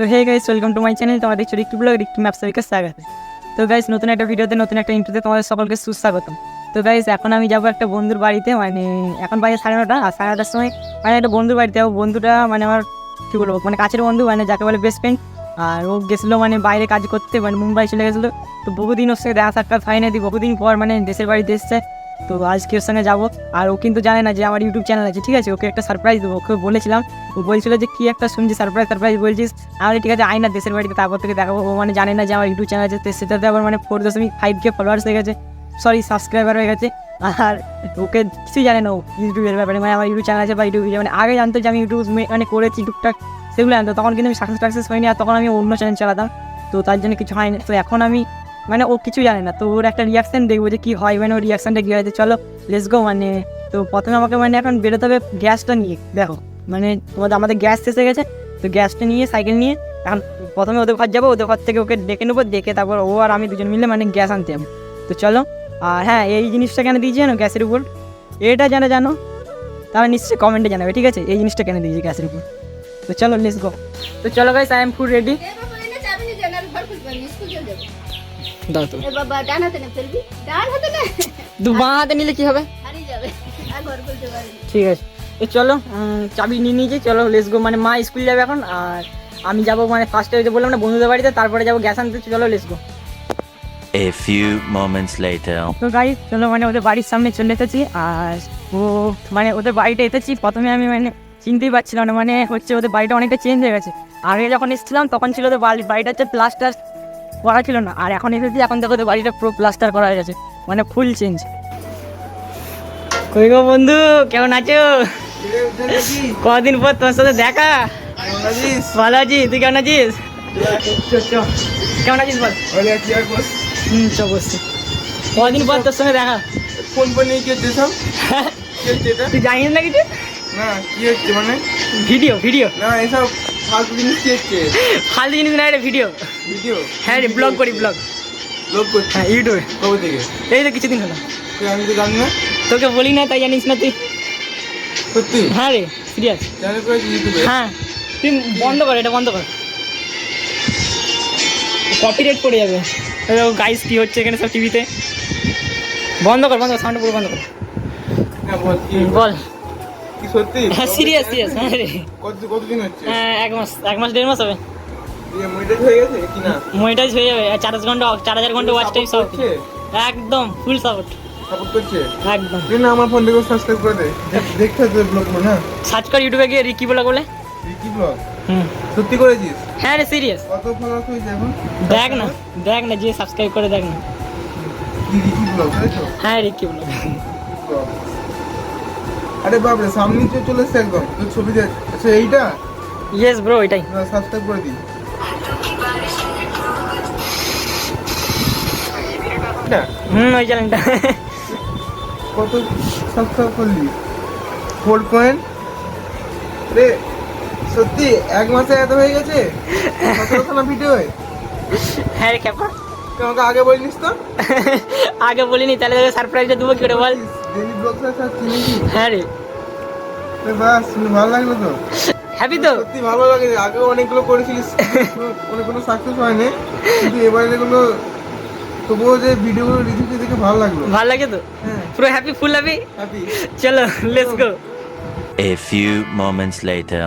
তো hey guys welcome to my channel তোমাদের ছোট একটু ব্লগ একটু ম্যাপ সবাইকে স্বাগত। তো গাইস নতুন একটা ভিডিওতে, নতুন একটা ইন্ট্রোতে তোমাদের সকলকে সুস্বাগতম। তো গাইস এখন আমি যাব একটা বন্ধুর বাড়িতে মানে এখন বাজে সাড়ে নটা, আর সাড়ে নটার সময় মানে একটা বন্ধুর বাড়িতে যাব। বন্ধুটা মানে আমার, কী বলব মানে কাছের বন্ধু মানে যাকে বলে বেস্ট ফ্রেন্ড আর ও গেছিল মানে বাইরে কাজ করতে মানে মুম্বাই চলে গেছিল। তো বহুদিন ওর সঙ্গে দেখা সাক্ষাৎ হয় না দি বহুদিন পর মানে দেশের বাড়িতে এসছে। তো আজকে ওর সঙ্গে যাব। আর ও কিন্তু জানে না যে আমার ইউটিউব চ্যানেল আছে, ঠিক আছে? ওকে একটা সারপ্রাইজ দেবো। ওকে বলেছিলাম। ও বলছিল যে, কী একটা শুনছি সারপ্রাইজ সারপ্রাইজ বলছিস? আমি ঠিক আছে, আয় না দেশের বাড়িতে, তারপর থেকে দেখাবো। ও মানে জানে না যে আমার ইউটিউব চ্যানেল আছে, তো সেটাতে আবার মানে ফোর দশমিক ফাইভ কে ফলোয়ার্স হয়ে গেছে। সরি সাবস্ক্রাইবার হয়ে গেছে। আর ওকে কিছুই জানে না ও ইউটিউবের ব্যাপারে। মানে আমার ইউটিউব চ্যানেল আছে বা ইউটিউব মানে আগে জানতো যে আমি ইউটিউব মানে করেছি টুকটাক, সেগুলো জানতো। তখন কিন্তু আমি সাকসেস টাকসেস হয়নি, আর তখন আমি অন্য চ্যানেল চালাতাম। তো তার জন্য কিছু হয়নি। তো এখন আমি মানে ও কিছু জানে না, তো ওর একটা রিয়াকশান দেখব যে কী হয় মানে ওর রিয়াকশানটা কী হয়েছে চলো লেস গো মানে তো প্রথমে আমাকে মানে এখন বেরোতে হবে গ্যাসটা নিয়ে, দেখো মানে তোমাদের, আমাদের গ্যাস শেষ গেছে, তো গ্যাসটা নিয়ে সাইকেল নিয়ে, এখন প্রথমে ওদের ঘর যাব, ওদের ঘর থেকে ওকে ডেকে নেব দেখে তারপর ও আর আমি দুজন মিলে মানে গ্যাস আনতে যাব, তো চলো, আর হ্যাঁ এই জিনিসটা কেন দিয়েছি জানো গ্যাসের উপর? এটা জানো জানো তাহলে নিশ্চয়ই কমেন্টে জানাবে, ঠিক আছে? এই জিনিসটা কেন দিয়েছি গ্যাসের উপর? তো চলো লেস গো তো চলো guys I am food ready দাও তো এ বাবা, ডান হাতে না ফেলবি? ডান হাতে না? দু বাঁ হাতে নিলে কি হবে হারিয়ে যাবে। আর ঘর খুলতে পারবি। ঠিক আছে তো চলো চাবি নিয়ে নিয়েছি চলো লেটস গো মানে মা স্কুল যাবে এখন আর আমি যাব মানে ফার্স্টে যে বললাম না বন্ধুদের বাড়িতে তারপরে যাব গ্যাস আনতে চলো let's go A few moments later. তো গাড়ি চলো মানে ওদের বাড়ির সামনে চলে এসেছি আর ও মানে ওদের বাড়িতে এসেছি প্রথমে আমি মানে চিনতেই পারছিলাম না মানে হচ্ছে ওদের বাড়িটা অনেকটা চেঞ্জ হয়ে গেছে আগে যখন এসেছিলাম তখন ছিল ওদের বাড়ি বাড়িটা হচ্ছে প্লাস্টার করা ছিল না। আর এখন এসেছি এখন দেখো ওদের বাড়িটা পুরো প্লাস্টার করা হয়ে গেছে। মানে ফুল চেঞ্জ কই গো বন্ধু? কেমন আছো? কদিন পর তোর সাথে দেখা। ভালো আছি। তুই কেমন আছিস? কেমন আছিস বল? হুম চ বসছি। কদিন পর তোর সঙ্গে দেখা। ফোন ফোন নিয়ে কি হচ্ছে সব তুই জানিস না কিছু? না কি হচ্ছে মানে? Video video. না এসব ফালতু জিনিস কি হচ্ছে ফালতু জিনিস না এটা ভিডিও ভিডিও হ্যাঁ রে ব্লগ করি ব্লগ লোক করছে হ্যাঁ ইউটিউবে কবে থেকে? এই তো কিছুদিন হলো। আমি তো জানি না। তোকে বলি না তাই জানিস না তুই। সত্যি? হ্যাঁ রে সিরিয়াস চ্যানেল করেছি ইউটিউবে হ্যাঁ তুই বন্ধ কর এটা বন্ধ কর। কপিরাইট পড়ে যাবে। গাইস কি হচ্ছে এখানে সব টিভিতে বন্ধ কর বন্ধ কর সাউন্ড পুরো বন্ধ কর। বল। সত্যি? হ্যাঁ সিরিয়াস সিরিয়াস হ্যাঁ? রে কত কতদিন হচ্ছে? হ্যাঁ এক মাস এক মাস দেড় মাস হবে। মনিটাইজ হয়ে গেছে কি না? মনিটাইজ হয়ে যাবে চার ঘণ্টা চার হাজার ঘণ্টা ওয়াচ টাইম সব একদম ফুল সাপোর্ট সাপোর্ট করছে? একদম। তুই না আমার ফোন থেকে সাবস্ক্রাইব করে দে। দেখ- দেখতে হবে ব্লগ না সার্চ কর ইউটিউবে গিয়ে রিকি বলে বলে। তুই কি ব্লগ হুম। সত্যি করেছিস? হ্যাঁ রে সিরিয়াস কত ফলোয়ার হয়েছে এখন? দেখ না দেখ না যে সাবস্ক্রাইব করে দেখ না। ব্লগ হ্যাঁ রিকি বলে ব্লগ। আরে বাপরে সামনে তো চলে এসছে একদম। তোর ছবি দেখ। আচ্ছা এইটা? ইয়েস ব্রো এটাই। সাবস্ক্রাইব করে দিই। হুম ওই চ্যানেলটা কত সাবস্ক্রাইব করলি? ফোর পয়েন্ট রে সত্যি এক মাসে এত হয়ে গেছে? সতেরোশো না ভিডিও হ্যাঁ রে ক্যাপা তুই আমাকে আগে বলিস তো? আগে বলিনি তাহলে সারপ্রাইজটা দেবো কি করে বল? ডেলি ব্লগ স্যার চিনিস হ্যাঁ রে। বাস ভালো লাগল তো? হ্যাপি তো? সত্যি ভালো লাগে আগেও অনেকগুলো করেছিলিস। কোনো- কোনো সাকসেস হয়নি। কিন্তু এবারে এগুলো তবুও যে ভিডিওগুলো রিভিউ দেখে ভালো লাগল। ভালো লাগে তো? হ্যাঁ। পুরো হ্যাপি ফুল হ্যাপি হ্যাপি চলো let's go A few moments later.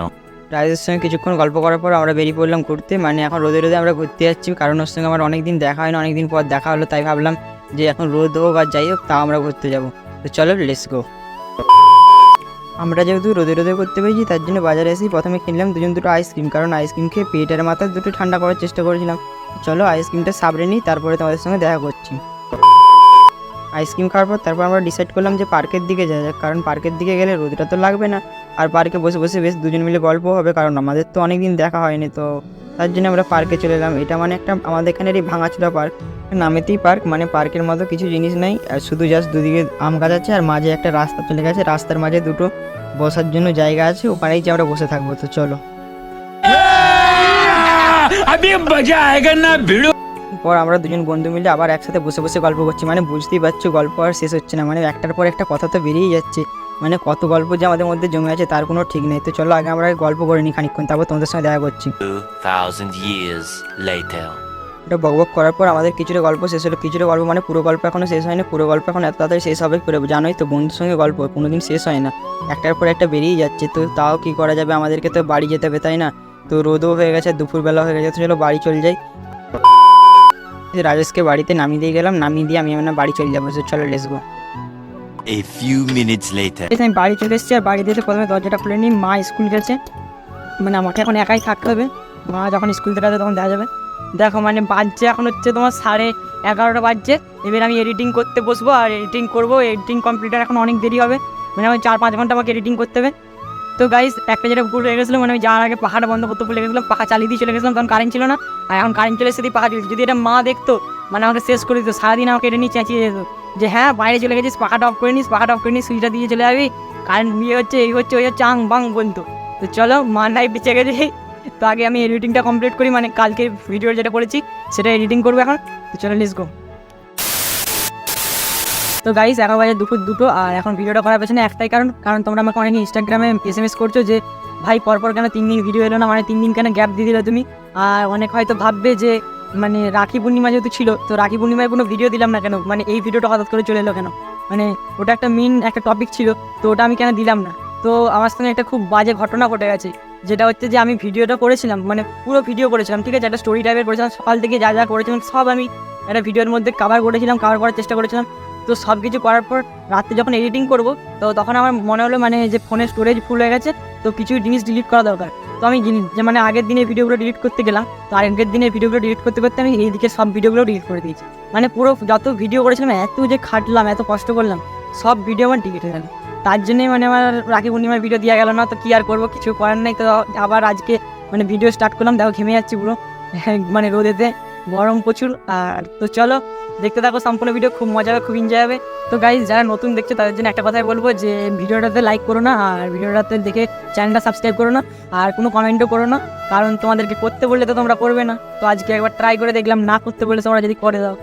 রাজের সঙ্গে কিছুক্ষণ গল্প করার পর আমরা বেরিয়ে পড়লাম ঘুরতে। মানে এখন রোদে রোদে আমরা ঘুরতে যাচ্ছি। কারণ ওর সঙ্গে আমার অনেকদিন দেখা হয় না অনেকদিন পর দেখা হলো তাই ভাবলাম যে এখন রোদ হোক আর যাই হোক তাও আমরা ঘুরতে যাব। তো চলো লেটস গো আমরা যেহেতু রোদে রোদে করতে পেরেছি, তার জন্য বাজারে এসেই প্রথমে কিনলাম দুজন দুটো আইসক্রিম কারণ আইসক্রিম খেয়ে পেটের মাথা দুটো ঠান্ডা করার চেষ্টা করেছিলাম। চলো আইসক্রিমটা সাবড়ে নিই, তারপরে তোমাদের সঙ্গে দেখা করছি। আইসক্রিম খাওয়ার পর তারপর আমরা ডিসাইড করলাম যে পার্কের দিকে যাওয়া যাক, কারণ পার্কের দিকে গেলে রোদটা তো লাগবে না। আর পার্কে বসে বসে বেশ দুজন মিলে গল্প হবে, কারণ আমাদের তো অনেক দিন দেখা হয়নি, তো তার জন্য আমরা পার্কে চলে এলাম। এটা মানে একটা আমাদের এখানের এই ভাঙাচোরা পার্ক নামেতেই পার্ক মানে পার্কের মতো কিছু জিনিস নেই। আর শুধু জাস্ট দুদিকে আম গাছ আছে আর মাঝে একটা রাস্তা চলে গেছে। রাস্তার মাঝে দুটো বসার জন্য জায়গা আছে ওখানেই যে আমরা বসে থাকব তো চলো। পর আমরা দুজন বন্ধু মিলে আবার একসাথে বসে বসে গল্প করছি। মানে বুঝতেই পারছ গল্প আর শেষ হচ্ছে না। মানে একটার পর একটা কথা তো বেরিয়েই যাচ্ছে। মানে কত গল্প যে আমাদের মধ্যে জমে আছে তার কোনো ঠিক নেই। তো চলো আগে আমরা গল্প করে নিই খানিকক্ষণ তারপর তোমাদের সঙ্গে দেখা করছি। 2,000 years later. এটা বকবক করার পর আমাদের কিছুটা গল্প শেষ হলো। কিছুটা গল্প মানে পুরো গল্প এখনও শেষ হয়নি। পুরো গল্প এখন এত তাড়াতাড়ি শেষ হবে করে জানোই তো বন্ধুর সঙ্গে গল্প কোনোদিন শেষ হয় না। একটার পর একটা বেরিয়ে যাচ্ছে তো তাও কি করা যাবে? আমাদেরকে তো বাড়ি যেতে হবে তাই না? তো রোদও হয়ে গেছে দুপুরবেলা হয়ে গেছে তো চলো বাড়ি চলে যাই। রাজেশকে বাড়িতে নামিয়ে দিয়ে গেলাম নামিয়ে দিয়ে আমি মানে বাড়ি চলে যাব চলো let's go A few minutes later. আমি বাড়ি চলে এসেছি আর বাড়িতে প্রথমে দরজাটা খুলে নিই মা স্কুল গেছে। মানে আমাকে এখন একাই থাকতে হবে। মা যখন স্কুল থেকে তখন দেখা যাবে। দেখো মানে বাজছে এখন হচ্ছে তোমার সাড়ে এগারোটা বাজছে। এবার আমি এডিটিং করতে বসবো আর এডিটিং করব। এডিটিং কমপ্লিটার এখন অনেক দেরি হবে। মানে আমি চার পাঁচ ঘণ্টা আমাকে এডিটিং করতে হবে। তো গাইস একটা যেটা ভুল হয়ে গেছিল মানে আমি যাওয়ার আগে পাহাড় বন্ধ করতে ভুলে গেছিলাম, পাখা চালিয়ে দিয়ে চলে গেছিলাম, তখন কারেন্ট ছিল না। আর এখন কারেন্ট চলে এসে দিয়ে পাখা চলছে যদি এটা মা দেখতো মানে আমাকে শেষ করে দিত, সারাদিন আমাকে এটা নিয়ে চেঁচিয়ে যেত। যে হ্যাঁ বাইরে চলে গেছিস, পাখাটা অফ করে নিস, পাখাটা অফ করে নিস সুইচটা দিয়ে চলে যাবি। কারেন্ট বিয়ে হচ্ছে, এই হচ্ছে, ওই হচ্ছে বাং বলতো তো চলো, মা নাই, বেঁচে গেছে। তো আগে আমি এডিটিংটা কমপ্লিট করি মানে কালকে ভিডিও যেটা করেছি সেটা এডিটিং করব এখন। তো চলো লিস গো তো গাইস এখন বাজে দুপুর দুটো, আর এখন ভিডিওটা করার পেছনে একটাই কারণ কারণ তোমরা আমাকে অনেক ইনস্টাগ্রামে এস এম এস করছ যে, ভাই, পরপর কেন তিন দিন ভিডিও এলো না? মানে তিন দিন কেন গ্যাপ দিয়ে দিলে তুমি? আর অনেক হয়তো ভাববে যে মানে রাখি পূর্ণিমা যেহেতু ছিল, তো রাখি পূর্ণিমায় কোনো ভিডিও দিলাম না কেন? মানে এই ভিডিওটা হঠাৎ করে চলে এলো কেন? মানে ওটা একটা মেন একটা টপিক ছিল, তো ওটা আমি কেন দিলাম না? তো আমার সঙ্গে একটা খুব বাজে ঘটনা ঘটে গেছে। যেটা হচ্ছে যে আমি ভিডিওটা করেছিলাম মানে পুরো ভিডিও করেছিলাম, ঠিক আছে? একটা স্টোরি টাইপের করেছিলাম, সকাল থেকে যা যা করেছিলাম, সব আমি একটা ভিডিওর মধ্যে কভার করেছিলাম কভার করার চেষ্টা করেছিলাম। তো সব কিছু করার পর রাত্রে যখন এডিটিং করব, তো তখন আমার মনে হলো মানে যে ফোনের স্টোরেজ ফুল হয়ে গেছে, তো কিছু জিনিস ডিলিট করা দরকার। তো আমি যে মানে আগের দিনের ভিডিওগুলো ডিলিট করতে গেলাম, তো আগের দিনের ভিডিওগুলো ডিলিট করতে করতে আমি এই দিকে সব ভিডিওগুলো ডিলিট করে দিয়েছি। মানে পুরো যত ভিডিও করেছিলাম, এত যে খাটলাম, এত কষ্ট করলাম, সব ভিডিও আমার ডিলিট হয়ে গেল। তার জন্যই মানে আমার রাখি পূর্ণিমার ভিডিও দেওয়া গেল না, তো কি আর করব, কিছু করার নেই, তো আবার আজকে মানে ভিডিও স্টার্ট করলাম, দেখো ঘেমে যাচ্ছি পুরো মানে রোদেতে, গরম প্রচুর, আর তো চলো, দেখতে থাকো সম্পূর্ণ ভিডিও খুব মজা হবে, খুব এনজয় হবে। তো গাইজ যারা নতুন দেখছে, তাদের জন্য একটা কথাই বলব যে, ভিডিওটাতে লাইক করো না, আর ভিডিওটাতে দেখে চ্যানেলটা সাবস্ক্রাইব করো না, আর কোনো কমেন্টও করো না, কারণ তোমাদেরকে করতে বললে তো তোমরা করবে না। তো আজকে একবার ট্রাই করে দেখলাম, না করতে বললে তোমরা যদি করে দাও।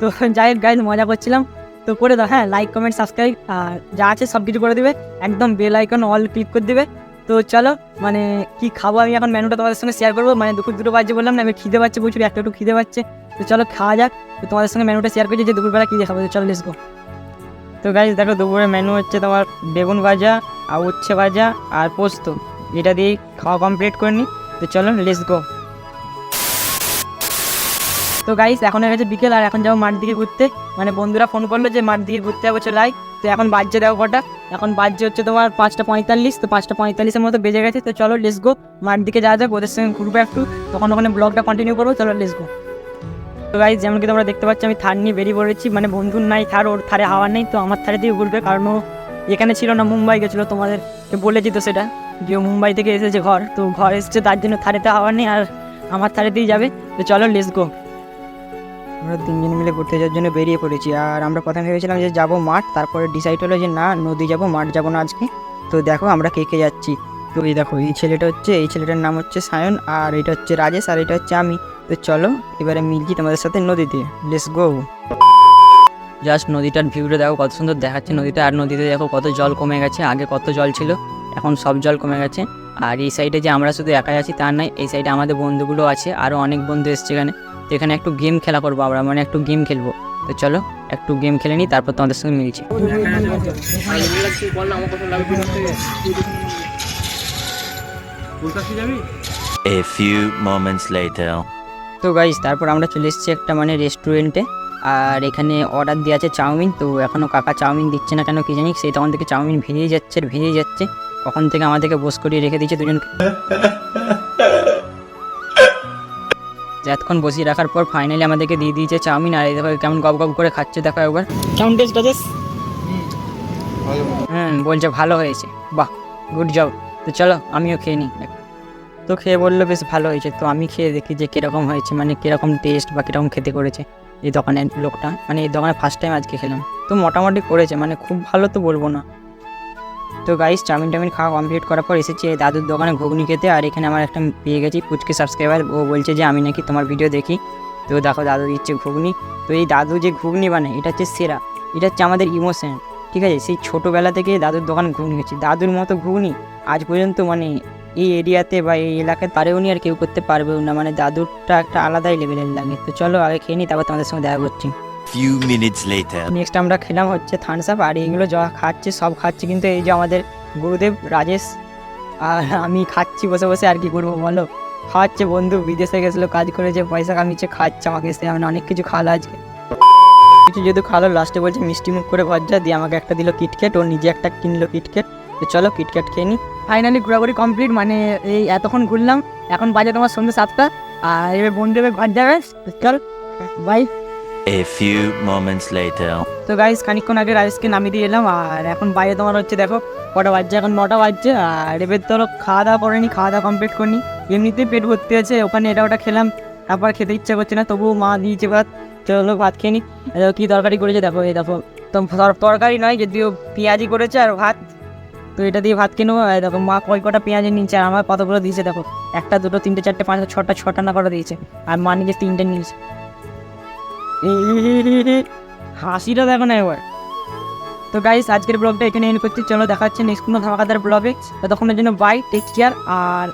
তো যাই হোক গাইজ মজা করছিলাম। তো করে দাও। হ্যাঁ লাইক কমেন্ট সাবস্ক্রাইব আর যা আছে সব কিছু করে দিবে। একদম বেল আইকন অল ক্লিক করে দিবে। তো চলো মানে কি খাব আমি এখন মেনুটা তোমাদের সঙ্গে শেয়ার করব। মানে দুপুর দুটো বাজে বললাম না, আমি খিদে পাচ্ছে প্রচুর একটা একটু খিদে পাচ্ছে। তো চলো খাওয়া যাক। তো তোমাদের সঙ্গে মেনুটা শেয়ার করছি যে দুপুরবেলা কী দেখাবো তো চলো লেস গো তো গাইজ দেখো দুপুরের মেনু হচ্ছে তোমার বেগুন ভাজা, আর উচ্ছে ভাজা, আর পোস্ত। এটা দিয়েই খাওয়া কমপ্লিট করে নিই তো চলো লেস গো তো গাইস এখন হয়ে গেছে বিকেল, আর এখন যাব মাঠ দিকে ঘুরতে। মানে বন্ধুরা ফোন করল যে মাঠ দিকে ঘুরতে যাব চলাই তো এখন বাজছে দেখো কটা। এখন বাজছে হচ্ছে তোমার পাঁচটা পঁয়তাল্লিশ, তো পাঁচটা পঁয়তাল্লিশের মতো বেজে গেছে। তো চলো লেস গো মাঠ দিকে যাওয়া যাক, ওদের সঙ্গে ঘুরবো একটু। তখন ওখানে ব্লগটা কন্টিনিউ করব, চলো লেস গো তো গাইজ যেমন কি তোমরা দেখতে পাচ্ছ, আমি থার নিয়ে বেরিয়ে পড়েছি। মানে বন্ধুর নাই, থার, ওর থারে হাওয়া নেই, তো আমার থারে দিয়ে ঘুরবে। কারণ ও এখানে ছিল না, মুম্বাই গেছিল, তোমাদেরকে বলেছি তো সেটা। যে মুম্বাই থেকে এসেছে ঘর। তো ঘর এসেছে, তার জন্য থারেতে হাওয়া নেই, আর আমার থারে দিয়ে যাবে। তো চলো লেস গো আমরা তিনজন মিলে ঘুরতে যাওয়ার জন্য বেরিয়ে পড়েছি। আর আমরা প্রথমে ভেবেছিলাম যে যাব মাঠ, তারপরে ডিসাইড হলো যে না, নদী যাব, মাঠ যাব না আজকে। তো দেখো আমরা কে কে যাচ্ছি। তো এই দেখো, এই ছেলেটা হচ্ছে, এই ছেলেটার নাম হচ্ছে সায়ন, আর এটা হচ্ছে রাজেশ, আর এটা হচ্ছে আমি। তো চলো, এবারে মিলছি তোমাদের সাথে নদীতে। লেটস গো জাস্ট নদীটার ভিউটা দেখো, কত সুন্দর দেখাচ্ছে নদীটা। আর নদীতে দেখো কত জল কমে গেছে, আগে কত জল ছিল, এখন সব জল কমে গেছে। আর এই সাইডে যে আমরা শুধু একাই আছি তার নাই এই সাইডে আমাদের বন্ধুগুলো আছে আরও অনেক বন্ধু এসছে এখানে। তো এখানে একটু গেম খেলা করব আমরা মানে একটু গেম খেলব। তো চলো একটু গেম খেলে নিই তারপর তোমাদের সঙ্গে মিলছি। A few moments later. তো গাইজ তারপর আমরা চলে এসেছি একটা মানে রেস্টুরেন্টে আর এখানে অর্ডার দেওয়া আছে চাউমিন। তো এখনও কাকা চাউমিন দিচ্ছে না কেন কি জানি সেই তখন থেকে চাউমিন ভেজেই যাচ্ছে আর ভেজেই যাচ্ছে। কখন থেকে আমাদেরকে বস করিয়ে রেখে দিয়েছে দুজনকে। যতক্ষণ বসিয়ে রাখার পর ফাইনালি আমাদেরকে দিয়ে দিয়েছে চাউমিন, আর এই দেখো কেমন গপ গপ করে খাচ্ছে, দেখো একবার। কেমন টেস্ট আছে হুম, বলছে ভালো হয়েছে। বাহ গুড জব তো চলো, আমিও খেয়ে নিই। তো খেয়ে বলল, বেশ, ভালো হয়েছে। তো আমি খেয়ে দেখি যে কীরকম হয়েছে মানে কীরকম টেস্ট বা কীরকম খেতে করেছে এই দোকানের লোকটা। মানে এই দোকানে ফার্স্ট টাইম আজকে খেলাম। তো মোটামুটি করেছে মানে খুব ভালো তো বলব না। তো গাইস চাউমিন টাউমিন খাওয়া কমপ্লিট করার পর এসেছি এই দাদুর দোকানে ঘুগনি খেতে, আর এখানে আমার একটা পেয়ে গেছি পুচকে সাবস্ক্রাইবার ও বলছে যে, আমি নাকি তোমার ভিডিও দেখি। তো দেখো, দাদু দিচ্ছে ঘুগনি। তো এই দাদু যে ঘুগনি বানায়, এটা হচ্ছে সেরা। এটা হচ্ছে আমাদের ইমোশন ঠিক আছে? সেই ছোটোবেলা থেকে দাদুর দোকান ঘুগনি গেছি দাদুর মতো ঘুগনি আজ পর্যন্ত মানে এই এরিয়াতে বা এই এলাকায় পারেও নি, আর কেউ করতে পারবেও না। মানে দাদুরটা একটা আলাদাই লেভেলের লাগে। তো চলো, আগে খেয়ে নিই তারপর তোমাদের সঙ্গে দেখা করছি। Few minutes later. নেক্সট আমরা খেলাম হচ্ছে থামস আপ আর এইগুলো যা খাচ্ছে সব খাচ্ছে, কিন্তু এই যে আমাদের গুরুদেব রাজেশ, আর আমি খাচ্ছি বসে বসে, আর কি করব বলো? খাওয়াচ্ছে বন্ধু, বিদেশে গেছিল, কাজ করেছে, পয়সা কামিয়েছে, খাচ্ছে আমাকে এসে মানে অনেক কিছু খাওয়ালো আজকে। কিছু যেহেতু খাওয়ালো লাস্টে বলছে মিষ্টি মুখ করে ভজ্জা, দিয়ে আমাকে একটা দিল কিটকেট ও নিজে একটা কিনলো কিটকেট তো চলো কিটকেট খেয়ে নিই ফাইনালি ঘোরাঘুরি কমপ্লিট মানে এই এতক্ষণ ঘুরলাম, এখন বাজে তোমার সন্ধ্যে সাতটা, আর এবার বন্ধু এবার ঘর যাবে, চল bye A few moments later. তো গাইস খানিকক্ষণ আগে রাইসকে নামিয়ে দিয়ে এলাম, আর এখন বাইরে তোমার হচ্ছে দেখো, কটা বাজছে, এখন নটা বাজছে, আর এবার ধরো খাওয়া দাওয়া করেনি খাওয়া দাওয়া কমপ্লিট করিনি এমনিতেই পেট ভর্তি আছে, ওখানে এটা ওটা খেলাম, তারপর খেতে ইচ্ছা করছে না, তবুও মা দিয়েছে ভাত, চলো ভাত খেয়ে নি। কী তরকারি করেছে, দেখো, এই দেখো, তো তর- তরকারি নয়, যদিও পেঁয়াজি করেছে আর ভাত, তো এটা দিয়ে ভাত এই দেখো মা কয় কটা পেঁয়াজি নিচ্ছে আর আমার কতগুলো দিয়েছে, দেখো, একটা, দুটো, তিনটে, চারটে, পাঁচটা, ছটা ছটা না করে দিয়েছে, আর মা নিজে তিনটে নিয়েছে। হাসিটা দেখো না এবার। তো গাইস আজকের ব্লগটা এখানে এন্ড করছি। চলো দেখা হচ্ছে নেক্সট কোনো ধামাকাদার ব্লগে ততক্ষণের জন্য বাই টেক কেয়ার আর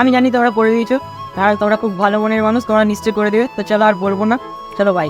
আমি জানি তোমরা করে দিয়েছ। আর তোমরা খুব ভালো মনের মানুষ, তোমরা নিশ্চয় করে দেবে। তো চলো আর বলব না। চলো বাই